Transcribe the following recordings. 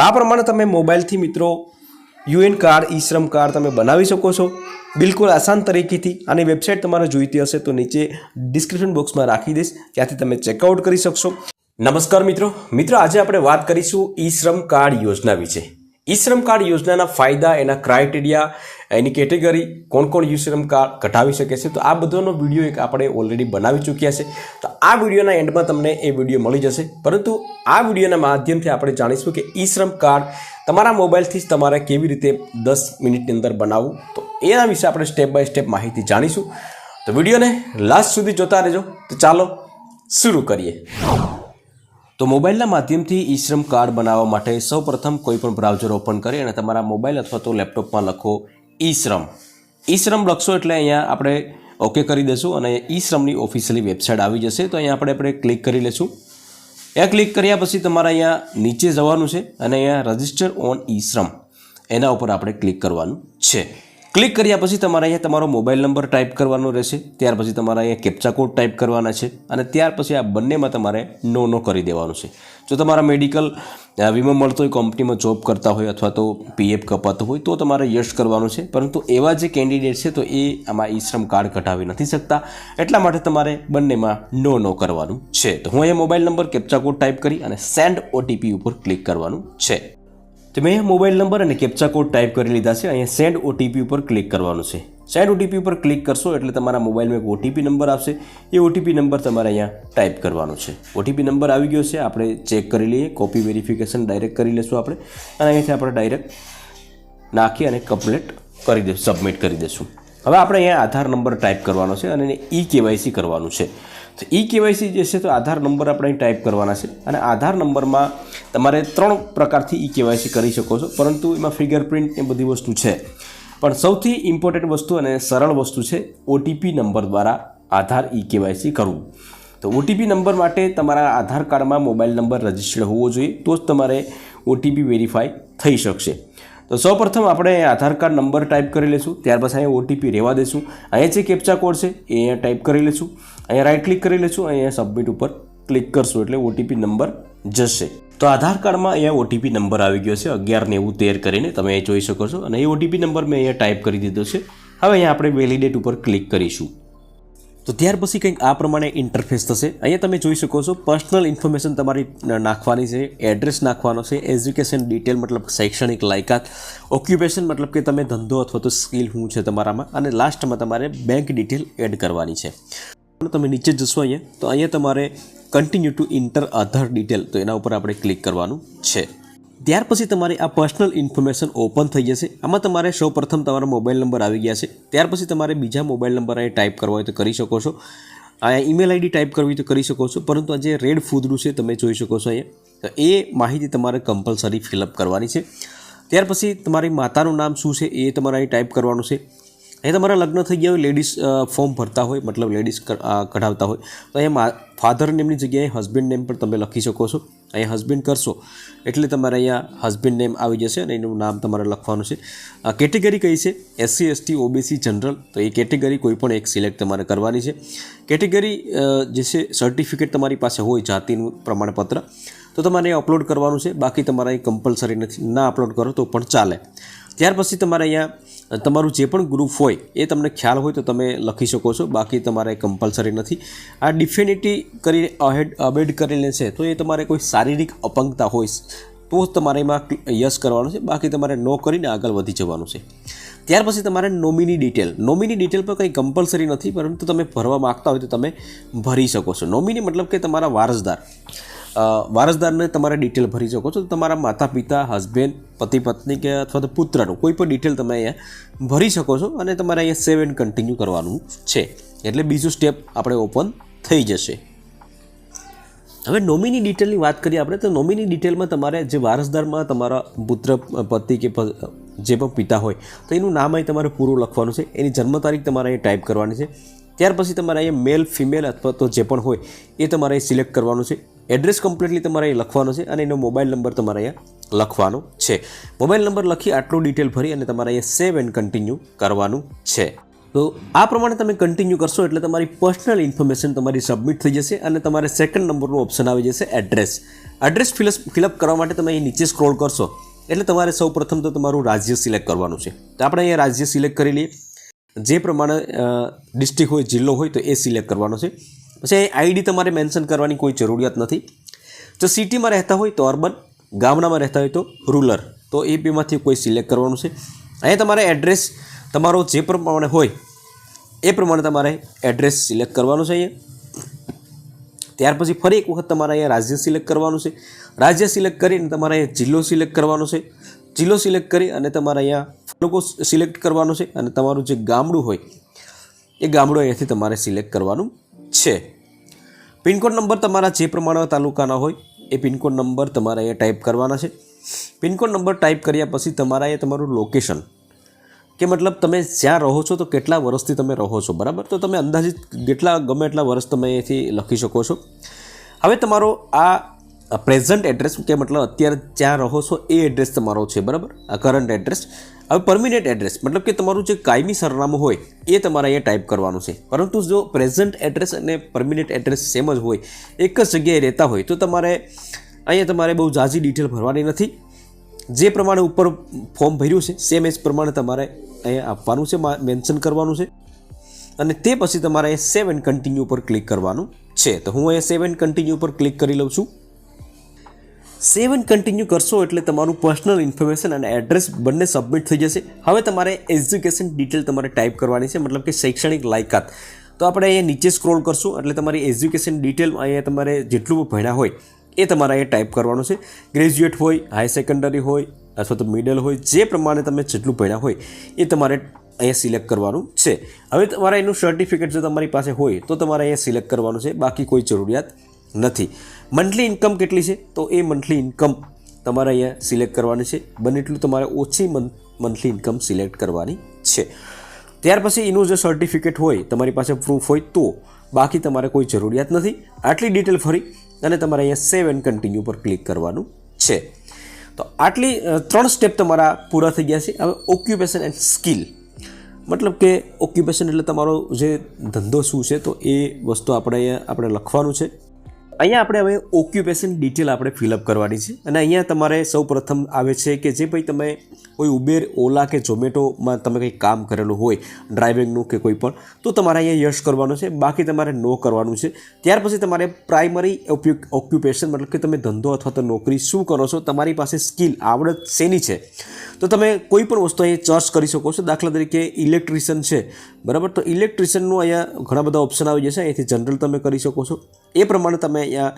તો આ પ્રમાણે તમે મોબાઈલથી મિત્રો યુએન કાર્ડ ઈ શ્રમ કાર્ડ તમે બનાવી શકો છો. બિલકુલ આસાન તરીકેથી આની વેબસાઇટ તમારે જોઈતી હશે તો નીચે ડિસ્ક્રિપ્શન બોક્સમાં રાખી દઈશ. ત્યાંથી તમે ચેકઆઉટ કરી શકશો. નમસ્કાર મિત્રો. મિત્રો, આજે આપણે વાત કરીશું ઈ શ્રમ કાર્ડ યોજના વિશે. ઈ શ્રમ કાર્ડ યોજનાના ફાયદા, એના ક્રાઇટેરિયા એની કેટેગરી કોણ કોણ ઈ શ્રમ કાર્ડ કઢાવી શકે છે, તો આ બધાનો વીડિયો એક આપણે ઓલરેડી બનાવી ચૂક્યા છે. તો આ વિડીયોના એન્ડમાં તમને એ વીડિયો મળી જશે. પરંતુ આ વિડીયોના માધ્યમથી આપણે જાણીશું કે ઈ શ્રમ કાર્ડ તમારા મોબાઈલથી જ તમારે કેવી રીતે દસ મિનિટની અંદર બનાવવું. તો એના વિશે આપણે સ્ટેપ બાય સ્ટેપ માહિતી જાણીશું. તો વિડીયોને લાસ્ટ સુધી જોતા રહેજો. તો ચાલો શરૂ કરીએ. તો મોબાઈલના માધ્યમથી ઈ શ્રમ કાર્ડ બનાવવા માટે સૌપ્રથમ કોઈપણ બ્રાઉઝર ઓપન કરી અને તમારા મોબાઈલ અથવા તો લેપટોપમાં લખો ઈ શ્રમ. ઈ શ્રમ લખશો એટલે અહીંયા આપણે ઓકે કરી દઈશું અને ઈ શ્રમની ઓફિશિયલી વેબસાઇટ આવી જશે. તો અહીંયા આપણે આપણે ક્લિક કરી લઈશું એ ક્લિક કર્યા પછી તમારે અહીંયા નીચે જવાનું છે અને અહીંયા રજિસ્ટર ઓન ઈ શ્રમ. એના ઉપર આપણે ક્લિક કરવાનું છે. ક્લિક કર્યા પછી તમારે અહીંયા તમારો મોબાઈલ નંબર ટાઈપ કરવાનો રહેશે. ત્યાર પછી તમારે અહીંયા કેપ્ચા કોડ ટાઈપ કરવાના છે. અને ત્યાર પછી આ બંનેમાં તમારે નો નો કરી દેવાનું છે. જો તમારા મેડિકલ વીમો મળતો હોય કંપનીમાં જોબ કરતા હોય અથવા તો પીએફ કપાતો હોય, તો તમારે યશ કરવાનું છે. પરંતુ એવા જે કેન્ડિડેટ છે, તો એ આમાં ઈ શ્રમ કાર્ડ કઢાવી નથી શકતા. એટલા માટે તમારે બંનેમાં નો નો કરવાનું છે. તો હું અહીંયા mobile number captcha code type કરી અને સેન્ડ ઓટીપી ઉપર ક્લિક કરવાનું છે. તો મેં મોબાઈલ નંબર અને કેપ્ચા કોડ ટાઈપ કરી લીધા છે. અહીંયા સેન્ડ ઓટીપી ઉપર ક્લિક કરવાનું છે. સેન્ડ ઓટીપી ઉપર ક્લિક કરશો એટલે તમારા મોબાઈલમાં એક ઓટીપી નંબર આવશે. એ ઓટીપી નંબર તમારે અહીંયા ટાઈપ કરવાનો છે. ઓટીપી નંબર આવી ગયો છે. આપણે ચેક કરી લઈએ. કોપી વેરિફિકેશન ડાયરેક્ટ કરી લઈશું આપણે. અને અહીંયાથી આપણે ડાયરેક્ટ નાખી અને કમ્પ્લેટ કરી દઈશું સબમિટ કરી દઈશું હવે આપણે અહીંયા આધાર નંબર ટાઈપ કરવાનો છે અને ઈ કેવાયસી કરવાનું છે. તો ઈ કેવાયસી જે છે તો આધાર નંબર આપણે ટાઈપ કરવાના છે. અને આધાર નંબરમાં તમારે ત્રણ પ્રકારથી ઈ કેવાયસી કરી શકો છો, પરંતુ એમાં ફિંગરપ્રિન્ટ એ બધી વસ્તુ છે. પણ સૌથી ઇમ્પોર્ટન્ટ વસ્તુ અને સરળ વસ્તુ છે ઓટીપી નંબર દ્વારા આધાર ઈ કેવાયસી કરવું. તો ઓટીપી નંબર માટે તમારા આધાર કાર્ડમાં મોબાઈલ નંબર રજિસ્ટર્ડ હોવો જોઈએ, તો જ તમારે ઓટીપી વેરીફાઈ થઈ શકશે. તો સૌપ્રથમ આપણે આધાર કાર્ડ નંબર ટાઈપ કરી લઈશું. ત્યાર પછી અહીંયા ઓટીપી રહેવા દઈશું. અહીંયા જે કેપ્ચા કોડ છે, એ અહીંયા ટાઈપ કરી લઈશું. અહીંયા રાઈટ ક્લિક કરી લઈશું. અહીંયા સબમિટ ઉપર ક્લિક કરશું એટલે ઓટીપી નંબર જશે. તો આધાર કાર્ડમાં અહીંયા ઓટીપી નંબર આવી ગયો છે, અગિયાર નેવું તેર કરીને. તમે જોઈ શકો છો. અને એ ઓટીપી નંબર મેં અહીંયા ટાઈપ કરી દીધો છે. હવે અહીંયા આપણે વેલિડેટ ઉપર ક્લિક કરીશું. તો ત્યાર પછી કંઈક આ પ્રમાણે ઇન્ટરફેસ થશે. અહીંયા તમે જોઈ શકો છો પર્સનલ ઇન્ફોર્મેશન તમારી નાખવાની છે એડ્રેસ નાખવાનો છે એજ્યુકેશન ડિટેલ મતલબ શૈક્ષણિક લાયકાત ઓક્યુપેશન મતલબ કે તમે ધંધો અથવા તો સ્કિલ શું છે તમારામાં, અને લાસ્ટમાં તમારે બેંક ડિટેલ એડ કરવાની છે. તમે નીચે જશો અહીંયા, તો અહીંયા તમારે continue to enter other detail તો એના ઉપર આપણે ક્લિક કરવાનું છે. ત્યાર પછી તમારી આ પર્સનલ ઇન્ફોર્મેશન ઓપન થઈ જશે. આમાં તમારે સૌ પ્રથમ તમારો મોબાઈલ નંબર આવી ગયા છે. ત્યાર પછી તમારે બીજા મોબાઈલ નંબર અહીં ટાઈપ કરવા હોય તો કરી શકો છો. અહીંયા ઈમેલ આઈડી ટાઈપ કરવી તો કરી શકો છો. પરંતુ આ જે રેડ ફૂદરું છે તમે જોઈ શકો છો અહીંયા. તો એ માહિતી તમારે કમ્પલસરી ફિલઅપ કરવાની છે. ત્યાર પછી તમારી માતાનું નામ શું છે એ તમારે અહીં ટાઈપ કરવાનું છે. અહીં તમારા લગ્ન થઈ ગયા હોય લેડીઝ ફોર્મ ભરતા હોય, મતલબ લેડીઝ કઢાવતા હોય. તો અહીંયા ફાધર નેમની જગ્યાએ હસબન્ડ નેમ પણ તમે લખી શકો છો. અહીંયા હસબન્ડ કરશો એટલે તમારે અહીંયા હસબન્ડ નેમ આવી જશે અને એનું નામ તમારે લખવાનું છે. કેટેગરી કઈ છે? એસસી એસટી ઓબીસી જનરલ તો એ કેટેગરી કોઈ પણ એક સિલેક્ટ તમારે કરવાની છે. કેટેગરી જે છે સર્ટિફિકેટ તમારી પાસે હોય જાતિનું પ્રમાણપત્ર, તો તમારે એ અપલોડ કરવાનું છે. બાકી તમારે અહીં કમ્પલસરી નથી. ના અપલોડ કરો તો પણ ચાલે. ત્યાર પછી તમારે અહીંયા તમારું જે પણ ગ્રુપ હોય એ તમને ખ્યાલ હોય તો તમે લખી શકો છો. બાકી તમારે કમ્પલસરી નથી. આ ડિફિનિટી કરીને અહેડ અબેડ કરીને છે તો એ તમારે કોઈ શારીરિક અપંગતા હોય તો જ તમારે એમાં યસ કરવાનું છે. બાકી તમારે નો કરીને આગળ વધી જવાનું છે. ત્યાર પછી તમારે નોમિની ડિટેલ નોમિની ડિટેલ પર કંઈ કમ્પલસરી નથી, પરંતુ તમે ભરવા માગતા હોય તો તમે ભરી શકો છો. નોમિની મતલબ કે તમારા વારસદાર. વારસદારને તમારે ડિટેલ ભરી શકો છો. તમારા માતા પિતા હસબન્ડ પતિ પત્ની કે અથવા તો પુત્રનું કોઈ પણ ડિટેલ તમે અહીંયા ભરી શકો છો અને તમારે અહીંયા સેવ એન્ડ કન્ટિન્યુ કરવાનું છે. એટલે બીજું સ્ટેપ આપણે ઓપન થઈ જશે. હવે નોમિની ડિટેલની વાત કરીએ આપણે, તો નોમિની ડિટેલમાં તમારે જે વારસદારમાં તમારા પુત્ર, પતિ કે જે પણ પિતા હોય, તો એનું નામ અહીં તમારે પૂરું લખવાનું છે. એની જન્મ તારીખ તમારે અહીં ટાઈપ કરવાની છે. ત્યાર પછી તમારે અહીંયા મેલ ફિમેલ અથવા તો જે પણ હોય, એ તમારે સિલેક્ટ કરવાનું છે. એડ્રેસ કમ્પ્લીટલી તમારે અહીં લખવાનો છે અને એનો મોબાઈલ નંબર તમારે અહીંયા લખવાનો છે. મોબાઈલ નંબર લખી આટલું ડિટેલ ભરી અને તમારે અહીંયા સેવ એન્ડ કન્ટિન્યુ કરવાનું છે. તો આ પ્રમાણે તમે કન્ટિન્યુ કરશો એટલે તમારી પર્સનલ ઇન્ફોર્મેશન તમારી સબમિટ થઈ જશે અને તમારે સેકન્ડ નંબરનું ઓપ્શન આવી જશે એડ્રેસ એડ્રેસ ફિલઅપ ફિલઅપ કરવા માટે તમે અહીં નીચે સ્ક્રોલ કરશો એટલે તમારે સૌ પ્રથમ તો તમારું રાજ્ય સિલેક્ટ કરવાનું છે. તો આપણે અહીંયા રાજ્ય સિલેક્ટ કરી લઈએ. જે પ્રમાણે ડિસ્ટ્રિક્ટ હોય, જિલ્લો હોય તો એ સિલેક્ટ કરવાનો છે. પછી આઈડી તમારે મેન્શન કરવાની કોઈ જરૂરિયાત નથી. જો સિટીમાં રહેતા હોય તો અર્બન ગામડામાં રહેતા હોય તો રૂરલ તો એ બેમાંથી કોઈ સિલેક્ટ કરવાનું છે. અહીંયા તમારે એડ્રેસ તમારો જે પ્રમાણે હોય, એ પ્રમાણે તમારે એડ્રેસ સિલેક્ટ કરવાનું છે અહીંયા. ત્યાર પછી ફરી એક વખત તમારે અહીંયા રાજ્ય સિલેક્ટ કરવાનું છે. રાજ્ય સિલેક્ટ કરીને તમારે અહીંયા જિલ્લો સિલેક્ટ કરવાનો છે. જિલ્લો સિલેક્ટ કરી અને તમારે અહીંયા લોકો સિલેક્ટ કરવાનો છે અને તમારું જે ગામડું હોય, એ ગામડું અહીંયાથી તમારે સિલેક્ટ કરવાનું છે. પિનકોડ નંબર તમારા જે પ્રમાણે તાલુકાના હોય, એ પિનકોડ નંબર તમારે અહીંયા ટાઈપ કરવાના છે. પિનકોડ નંબર ટાઈપ કર્યા પછી તમારા અહીંયા તમારું લોકેશન. કે મતલબ તમે જ્યાં રહો છો તો કેટલા વર્ષથી તમે રહો છો, બરાબર? તો તમે અંદાજિત કેટલા ગમે એટલા વર્ષ તમે અહીંથી લખી શકો છો. હવે તમારો આ પ્રેઝન્ટ એડ્રેસ કે મતલબ અત્યારે જ્યાં રહો છો એ એડ્રેસ તમારો છે, બરાબર? આ કરંટ એડ્રેસ હવે પરમિનન્ટ એડ્રેસ મતલબ કે તમારું જે કાયમી સરનામું હોય એ તમારે અહીંયા ટાઈપ કરવાનું છે. પરંતુ જો પ્રેઝન્ટ એડ્રેસ અને પરમિનન્ટ એડ્રેસ સેમ જ હોય, એક જ જગ્યાએ રહેતા હોય, તો તમારે અહીંયા તમારે બહુ ઝાઝી ડિટેલ ભરવાની નથી. જે પ્રમાણે ઉપર ફોર્મ ભર્યું છે સેમ એજ પ્રમાણે તમારે અહીંયા આપવાનું છે મેન્શન કરવાનું છે. અને તે પછી તમારે સેવ એન્ડ કન્ટિન્યુ પર ક્લિક કરવાનું છે. તો હું અહીંયા સેવ એન્ડ કન્ટિન્યુ પર ક્લિક કરી લઉં છું. સેવ એન્ડ કન્ટિન્યુ કરશો એટલે તમારું પર્સનલ ઇન્ફોર્મેશન અને એડ્રેસ બંને સબમિટ થઈ જશે. હવે તમારે એજ્યુકેશન ડિટેલ તમારે ટાઈપ કરવાની છે, મતલબ કે શૈક્ષણિક લાયકાત. તો આપણે અહીંયા નીચે સ્ક્રોલ કરશું, એટલે તમારી એજ્યુકેશન ડિટેલ અહીંયા તમારે જેટલું ભણ્યા હોય, એ તમારે અહીંયા ટાઈપ કરવાનું છે. ગ્રેજ્યુએટ હોય હાઈ સેકન્ડરી હોય, અથવા તો મિડલ હોય, જે પ્રમાણે તમે જેટલું ભણ્યા હોય, એ તમારે અહીંયા સિલેક્ટ કરવાનું છે. હવે તમારે એનું સર્ટિફિકેટ જો તમારી પાસે હોય, તો તમારે અહીંયા સિલેક્ટ કરવાનું છે. બાકી કોઈ જરૂરિયાત નથી. મંથલી ઇન્કમ કેટલી છે? તો એ મંથલી ઇન્કમ તમારે અહીંયા સિલેક્ટ કરવાની છે. બને એટલું તમારે ઓછી મંથલી ઇન્કમ સિલેક્ટ કરવાની છે. ત્યાર પછી એનું જે સર્ટિફિકેટ હોય, તમારી પાસે પ્રૂફ હોય તો બાકી તમારે કોઈ જરૂરિયાત નથી. આટલી ડિટેલ ફરી અને તમારે અહીંયા સેવ એન્ડ કન્ટિન્યુ પર ક્લિક કરવાનું છે. તો આટલી ત્રણ સ્ટેપ તમારા પૂરા થઈ ગયા છે. હવે ઓક્યુપેશન એન્ડ સ્કિલ. મતલબ કે ઓક્યુપેશન એટલે તમારો જે ધંધો શું છે, તો એ વસ્તુ આપણે અહીંયા, આપણે લખવાનું છે. અહીંયા આપણે હવે ઓક્યુપેશન ડિટેલ આપણે ફિલઅપ કરવાની છે. અને અહીંયા તમારે સૌ પ્રથમ આવે છે કે જે ભાઈ તમે કોઈ ઉબેર ઓલા કે ઝોમેટોમાં તમે કંઈ કામ કરેલું હોય ડ્રાઇવિંગનું કે કોઈ પણ, તો તમારે અહીંયા યશ કરવાનું છે. બાકી તમારે નો કરવાનું છે. ત્યાર પછી તમારે પ્રાઇમરી ઓક્યુપેશન મતલબ કે તમે ધંધો અથવા તો નોકરી શું કરો છો, તમારી પાસે સ્કિલ આવડત શેની છે? તો તમે કોઈ પણ વસ્તુ અહીંયા ચર્ચ કરી શકો છો. દાખલા તરીકે ઇલેક્ટ્રિશિયન છે. બરાબર? તો ઇલેક્ટ્રિશિયનનું અહીંયા ઘણા બધા ઓપ્શન આવી જશે. અહીંથી જનરલ તમે કરી શકો છો. એ પ્રમાણે તમે અહીંયા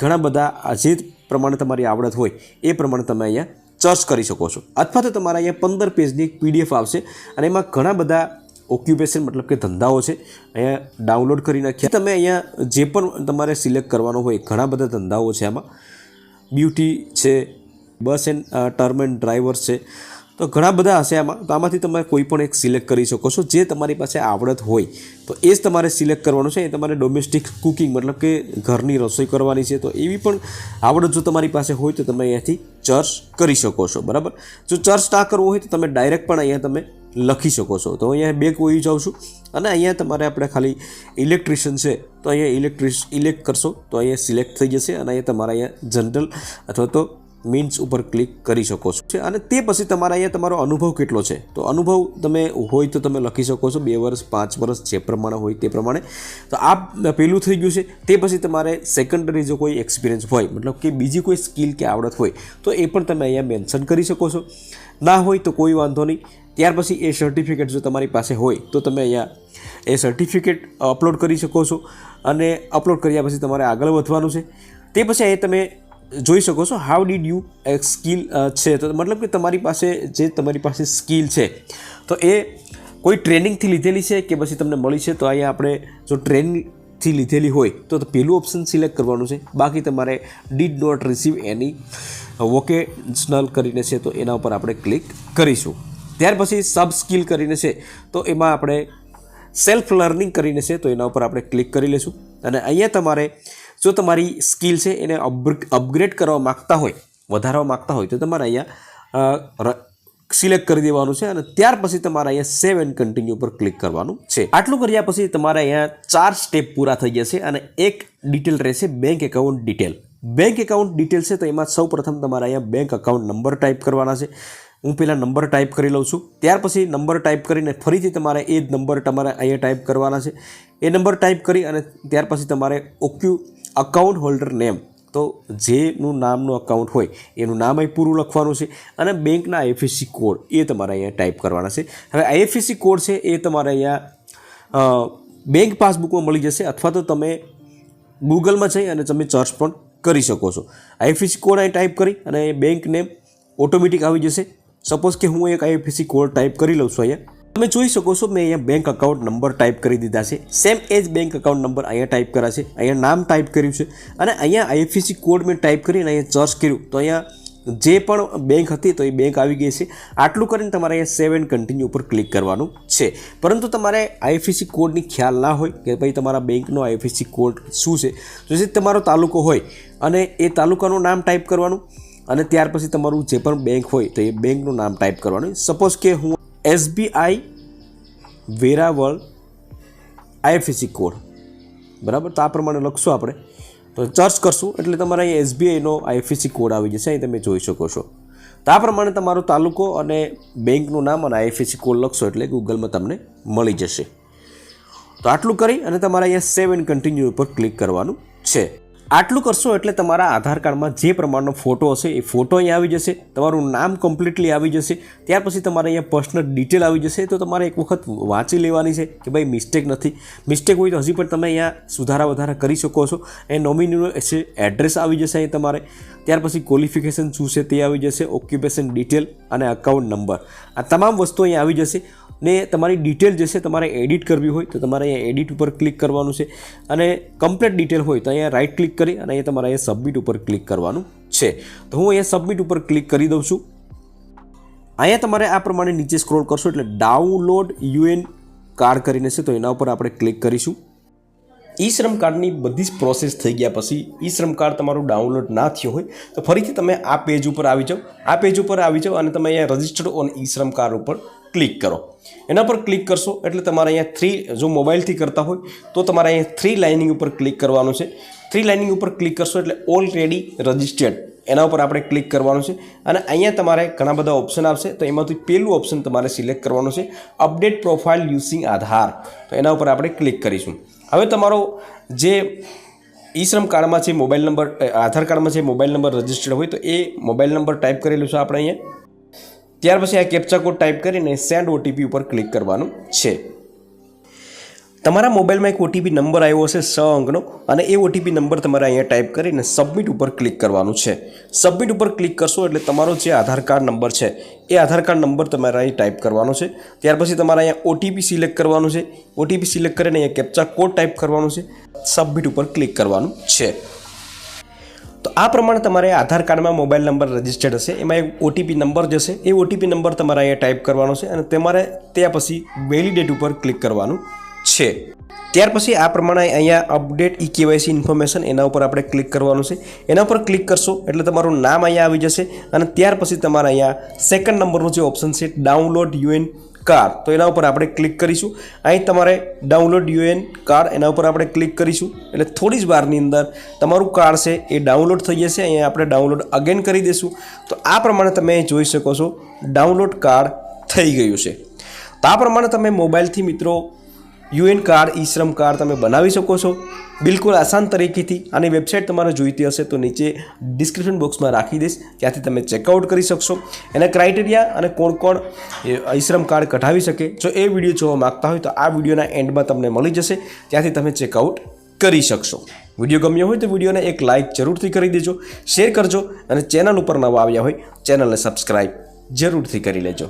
ઘણા બધા, જે પ્રમાણે તમારી આવડત હોય, એ પ્રમાણે તમે અહીંયા ચર્ચ કરી શકો છો. અથવા તો તમારા અહીંયા પંદર પેજની એક પીડીએફ આવશે અને એમાં ઘણા બધા ઓક્યુપેશન મતલબ કે ધંધાઓ છે. અહીંયા ડાઉનલોડ કરી નાખ્યા. તમે અહીંયા જે પણ તમારે સિલેક્ટ કરવાનો હોય, ઘણા બધા ધંધાઓ છે આમાં. બ્યુટી છે બસ એન્ડ ટર્મ એન્ડ ડ્રાઈવર્સ છે. તો ઘણા બધા હશે આમાં. તો આમાંથી તમે કોઈ પણ એક સિલેક્ટ કરી શકો છો. જે તમારી પાસે આવડત હોય, તો એ જ તમારે સિલેક્ટ કરવાનું છે. એ તમારે ડોમેસ્ટિક કુકિંગ, મતલબ કે ઘરની રસોઈ કરવાની છે. તો એવી પણ આવડત જો તમારી પાસે હોય, તો તમે અહીંયાથી ચર્ચ કરી શકો છો. બરાબર? જો ચર્ચ ના કરવું હોય, તો તમે ડાયરેક્ટ પણ અહીંયા તમે લખી શકો છો. તો અહીંયા બે કોઈ જાઉં છું. અને અહીંયા તમારે આપણે ખાલી ઇલેક્ટ્રિશિયન છે, તો અહીંયા ઇલેક્ટ્રિશ, ઇલેક્ટ કરશો, તો અહીંયા સિલેક્ટ થઈ જશે. અને અહીંયા તમારા અહીંયા જનરલ અથવા તો મીન્સ ઉપર ક્લિક કરી શકો છો. અને તે પછી તમારા અહીંયા તમારો અનુભવ કેટલો છે? તો અનુભવ તમે હોય તો તમે લખી શકો છો, બે વર્ષ, પાંચ વર્ષ જે પ્રમાણે હોય તે પ્રમાણે. તો આ પેલું થઈ ગયું છે. તે પછી તમારે સેકન્ડરી જો કોઈ એક્સપિરિયન્સ હોય, મતલબ કે બીજી કોઈ સ્કિલ કે આવડત હોય, તો એ પણ તમે અહીંયા મેન્શન કરી શકો છો. ના હોય તો કોઈ વાંધો નહીં. ત્યાર પછી એ સર્ટિફિકેટ જો તમારી પાસે હોય, તો તમે અહીંયા એ સર્ટિફિકેટ અપલોડ કરી શકો છો. અને અપલોડ કર્યા પછી તમારે આગળ વધવાનું છે. તે પછી અહીંયા તમે જોઈ શકો છો હાઉ ડીડ યુ સ્કિલ છે? તો મતલબ કે તમારી પાસે જે તમારી પાસે સ્કિલ છે, તો એ કોઈ ટ્રેનિંગથી લીધેલી છે કે પછી તમને મળી છે? તો અહીંયા આપણે જો ટ્રેનિંગથી લીધેલી હોય, તો પહેલું ઓપ્શન સિલેક્ટ કરવાનું છે. બાકી તમારે did not receive any vocational કરીને છે, તો એના ઉપર આપણે ક્લિક કરીશું. ત્યાર પછી સબ સ્કિલ કરીને છે, તો એમાં આપણે સેલ્ફ લર્નિંગ કરીને છે, તો એના ઉપર આપણે ક્લિક કરી લઈશું અને અહીંયા તમારે જો તમારી સ્કિલ છે એને અપગ્રેડ કરવા માગતા હોય, વધારવા માગતા હોય, તો તમારે અહીંયા સિલેક્ટ કરી દેવાનું છે અને ત્યાર પછી તમારે અહીંયા સેવ એન્ડ કન્ટિન્યુ પર ક્લિક કરવાનું છે. આટલું કર્યા પછી તમારે અહીંયા ચાર સ્ટેપ પૂરા થઈ જશે અને એક ડિટેલ રહેશે bank account detail. Bank account detail છે તો એમાં સૌ પ્રથમ તમારે અહીંયા બેંક એકાઉન્ટ નંબર ટાઈપ કરવાના છે. હું પહેલાં નંબર ટાઈપ કરી લઉં છું. ત્યાર પછી નંબર ટાઈપ કરીને ફરીથી તમારે એ જ નંબર તમારે અહીંયા ટાઈપ કરવાના છે. એ નંબર ટાઈપ કરી અને ત્યાર પછી તમારે ઓક્યુ અકાઉન્ટ હોલ્ડર નેમ તો જેનું નામનું અકાઉન્ટ હોય, એનું નામ અહીં પૂરું લખવાનું છે અને બેંકના આઈએફએસસી કોડ એ તમારે અહીંયા ટાઈપ કરવાના છે. હવે આઈએફએસસી કોડ છે એ તમારે અહીંયા બેંક પાસબુકમાં મળી જશે અથવા તો તમે ગૂગલમાં જઈ અને તમે સર્ચ પણ કરી શકો છો. આઈએફએસસી કોડ અહીં ટાઈપ કરી અને બેંક નેમ ઓટોમેટિક આવી જશે. સપોઝ કે હું એક આઈએફએસસી કોડ ટાઈપ કરી લઉં છું અહીંયા. તમે જોઈ શકો છો, મેં અહીંયા બેંક અકાઉન્ટ નંબર ટાઈપ કરી દીધા છે. સેમ એ જ બેંક અકાઉન્ટ નંબર અહીંયા ટાઈપ કર્યા છે. અહીંયા નામ ટાઈપ કર્યું છે. અને અહીંયા આઈએફએસસી કોડ મેં ટાઈપ કરીને અહીંયા સર્ચ કર્યું. તો અહીંયા જે પણ બેંક હતી, તો એ બેંક આવી ગઈ છે. આટલું કરીને તમારે અહીંયા સેવ એન્ડ કન્ટિન્યુ ઉપર ક્લિક કરવાનું છે. પરંતુ તમારે આઈએફએસસી કોડની ખ્યાલ ના હોય કે ભાઈ તમારા બેંકનો આઈએફએસસી કોડ શું છે. તો જે તમારો તાલુકો હોય અને એ તાલુકાનું નામ ટાઈપ કરવાનું. અને ત્યાર પછી તમારું જે પણ બેંક હોય તો એ બેંકનું નામ ટાઈપ કરવાનું. સપોઝ કે હું એસબીઆઈ વેરાવળ આઈએફએસસી કોડ બરાબર? તો આ પ્રમાણે લખશું આપણે. તો સર્ચ કરશું, એટલે તમારે અહીંયા એસબીઆઈનો આઈએફએસસી કોડ આવી જશે. અહીં તમે જોઈ શકો છો. તો આ પ્રમાણે તમારો તાલુકો અને બેંકનું નામ અને આઈએફએસસી કોડ લખશો એટલે ગૂગલમાં તમને મળી જશે. તો આટલું કરી અને તમારે અહીંયા સેવ એન્ડ કન્ટિન્યુ ઉપર ક્લિક કરવાનું છે. આટલું કરશો એટલે તમારા આધાર કાર્ડમાં જે પ્રમાણનો ફોટો હશે, એ ફોટો અહીંયા આવી જશે, તમારું નામ કમ્પ્લીટલી આવી જશે, ત્યાર પછી તમારે અહીંયા પર્સનલ ડિટેલ આવી જશે, તો તમારે એક વખત વાંચી લેવાની છે કે ભાઈ મિસ્ટેક નથી. મિસ્ટેક હોય તો હજી પણ તમે અહીંયા સુધારા વધારા કરી શકો છો. એ નોમિનીનું છે એડ્રેસ આવી જશે અહીં તમારે. ત્યાર પછી ક્વોલિફિકેશન શું છે તે આવી જશે ઓક્યુપેશન ડિટેલ અને અકાઉન્ટ નંબર આ તમામ વસ્તુ અહીંયા આવી જશે. ને તમારી ડિટેલ જે છે તમારે એડિટ કરવી હોય તો તમારે અહીંયા એડિટ ઉપર ક્લિક કરવાનું છે. અને કમ્પ્લેટ ડિટેલ હોય તો અહીંયા રાઈટ ક્લિક કરી અને અહીંયા તમારે અહીંયા સબમિટ ઉપર ક્લિક કરવાનું છે. તો હું અહીંયા સબમિટ ઉપર ક્લિક કરી દઉં છું. અહીંયા તમારે આ પ્રમાણે નીચે સ્ક્રોલ કરશો એટલે ડાઉનલોડ યુએન કાર્ડ કરીને છે, તો એના ઉપર આપણે ક્લિક કરીશું. ઈ શ્રમ કાર્ડની બધી જ પ્રોસેસ થઈ ગયા પછી ઈ શ્રમ કાર્ડ તમારું ડાઉનલોડ ના થયો હોય, તો ફરીથી તમે આ પેજ ઉપર આવી જાઓ. આ પેજ ઉપર આવી જાઓ અને તમે અહીંયા રજિસ્ટર્ડ ઓન ઈ શ્રમ કાર્ડ ઉપર ક્લિક કરો. એના પર ક્લિક કરશો એટલે તમારે અહીંયા થ્રી જો મોબાઈલથી કરતા હોય, તો તમારે અહીંયા થ્રી લાઇનિંગ ઉપર ક્લિક કરવાનું છે. થ્રી લાઇનિંગ ઉપર ક્લિક કરશો એટલે ઓલરેડી રજિસ્ટર્ડ એના ઉપર આપણે ક્લિક કરવાનું છે. અને અહીંયા તમારે ઘણા બધા ઓપ્શન આવશે. તો એમાંથી પહેલું ઓપ્શન તમારે સિલેક્ટ કરવાનું છે. અપડેટ પ્રોફાઇલ યુઝિંગ આધાર તો એના ઉપર આપણે ક્લિક કરીશું. હવે તમારો જે ઈ શ્રમ કાર્ડમાં છે મોબાઈલ નંબર આધાર કાર્ડમાં છે મોબાઈલ નંબર રજિસ્ટર્ડ હોય તો એ મોબાઈલ નંબર ટાઈપ કરેલું છે આપણે અહીંયા. ત્યાર પછી આ કેપ્ચા કોડ ટાઈપ કરીને સેન્ડ ઓટીપી ઉપર ક્લિક કરવાનું છે. તમારા મોબાઈલમાં એક ઓટીપી નંબર આવ્યો હશે સ અંકનો અને એ ઓટીપી નંબર તમારે અહીંયા ટાઈપ કરીને સબમિટ ઉપર ક્લિક કરવાનું છે. સબમિટ ઉપર ક્લિક કરશો એટલે તમારો જે આધાર કાર્ડ નંબર છે, એ આધાર કાર્ડ નંબર તમારે અહીં ટાઈપ કરવાનો છે. ત્યાર પછી તમારે અહીંયા ઓટીપી સિલેક્ટ કરવાનું છે. ઓટીપી સિલેક્ટ કરીને અહીંયા કેપ્ચા કોડ ટાઈપ કરવાનું છે. સબમિટ ઉપર ક્લિક કરવાનું છે. તો આ પ્રમાણે તમારે આધાર કાર્ડમાં મોબાઈલ નંબર રજિસ્ટર્ડ હશે. એમાં એક ઓટીપી નંબર જશે એ ઓટીપી નંબર તમારે અહીંયા ટાઈપ કરવાનો છે અને તમારે ત્યાં પછી વેલિડેટ ઉપર ક્લિક કરવાનું છે. ત્યાર પછી આ પ્રમાણે અહીંયા અપડેટ ઈ કેવાયસી ઇન્ફોર્મેશન એના ઉપર આપણે ક્લિક કરવાનું છે. એના ઉપર ક્લિક કરશો એટલે તમારું નામ અહીંયા આવી જશે અને ત્યાર પછી તમારે અહીંયા સેકન્ડ નંબરનું જે ઓપ્શન છે ડાઉનલોડ યુએન કાર તો એના ઉપર આપણે ક્લિક કરીશું. અહીં તમારે ડાઉનલોડ યુએન કાર્ડ એના ઉપર આપણે ક્લિક કરીશું. એટલે થોડી જ વારની અંદર તમારું કાર્ડ છે એ ડાઉનલોડ થઈ જશે. અહીંયા આપણે ડાઉનલોડ અગેન કરી દઈશું. તો આ પ્રમાણે તમે જોઈ શકો છો ડાઉનલોડ કાર્ડ થઈ ગયું છે. તો આ પ્રમાણે તમે મોબાઈલથી મિત્રો યુએન કાર્ડ ઈ શ્રમ કાર્ડ તમે બનાવી શકો છો. બિલકુલ આસાન તરીકેથી આની વેબસાઇટ તમારે જોઈતી હશે તો નીચે ડિસ્ક્રિપ્શન બોક્સમાં રાખી દઈશ, ત્યાંથી તમે ચેકઆઉટ કરી શકશો. એના ક્રાઇટેરિયા અને કોણ કોણ ઈશ્રમ કાર્ડ કઢાવી શકે. જો એ વીડિયો જોવા માગતા હોય તો આ વિડીયોના એન્ડમાં તમને મળી જશે, ત્યાંથી તમે ચેકઆઉટ કરી શકશો. વીડિયો ગમ્યો હોય તો વિડીયોને એક લાઇક જરૂરથી કરી દેજો, શેર કરજો અને ચેનલ ઉપર નવા આવ્યા હોય ચેનલને સબસ્ક્રાઈબ જરૂરથી કરી લેજો.